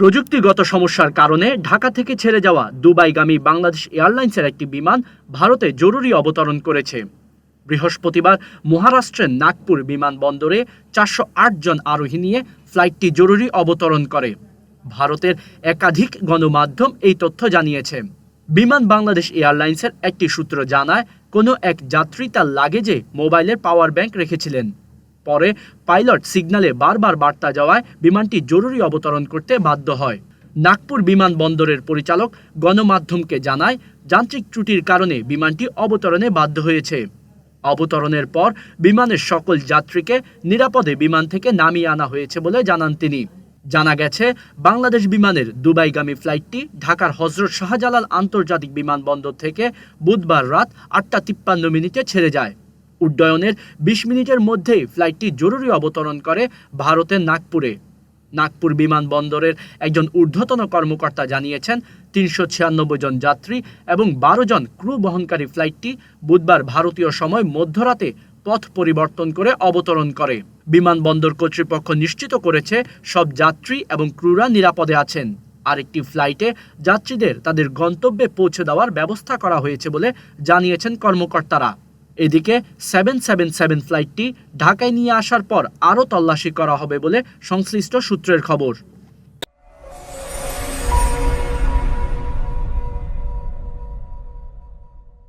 প্রযুক্তিগত সমস্যার কারণে ঢাকা থেকে ছেড়ে যাওয়া দুবাইগামী বাংলাদেশ এয়ারলাইন্সের একটি বিমান ভারতে জরুরি অবতরণ করেছে। বৃহস্পতিবার মহারাষ্ট্রের নাগপুর বিমানবন্দরে চারশো আট জন আরোহী নিয়ে ফ্লাইটটি জরুরি অবতরণ করে। ভারতের একাধিক গণমাধ্যম এই তথ্য জানিয়েছে। বিমান বাংলাদেশ এয়ারলাইন্সের একটি সূত্র জানায়, কোনো এক যাত্রী তার লাগেজে মোবাইলের পাওয়ার ব্যাংক রেখেছিলেন। পরে পাইলট সিগনালে বারবার বার্তা যাওয়ায় বিমানটি জরুরি অবতরণ করতে বাধ্য হয়। নাগপুর বিমানবন্দরের পরিচালক গণমাধ্যমকে জানায়, যান্ত্রিক ত্রুটির কারণে বিমানটি অবতরণে বাধ্য হয়েছে। অবতরণের পর বিমানের সকল যাত্রীকে নিরাপদে বিমান থেকে নামিয়ে আনা হয়েছে বলে জানান তিনি। জানা গেছে, বাংলাদেশ বিমানের দুবাইগামী ফ্লাইটটি ঢাকার হজরত শাহজালাল আন্তর্জাতিক বিমানবন্দর থেকে বুধবার রাত আটটা তিপ্পান্ন মিনিটে ছেড়ে যায়। উড্ডয়নের বিশ মিনিটের মধ্যেই ফ্লাইটটি জরুরি অবতরণ করে ভারতের নাগপুরে। নাগপুর বিমানবন্দরের একজন ঊর্ধ্বতন কর্মকর্তা জানিয়েছেন, তিনশো ছিয়ানব্বই জন যাত্রী এবং বারো জন ক্রু বহনকারী ফ্লাইটটি বুধবার ভারতীয় সময় মধ্যরাতে পথ পরিবর্তন করে অবতরণ করে। বিমানবন্দর কর্তৃপক্ষ নিশ্চিত করেছে, সব যাত্রী এবং ক্রুরা নিরাপদে আছেন। আরেকটি ফ্লাইটে যাত্রীদের তাদের গন্তব্যে পৌঁছে দেওয়ার ব্যবস্থা করা হয়েছে বলে জানিয়েছেন কর্মকর্তারা। এদিকে সেভেন সেভেন সেভেন ফ্লাইটটি ঢাকায় নিয়ে আসার পর আরও তল্লাশি করা হবে বলে সংশ্লিষ্ট সূত্রের খবর।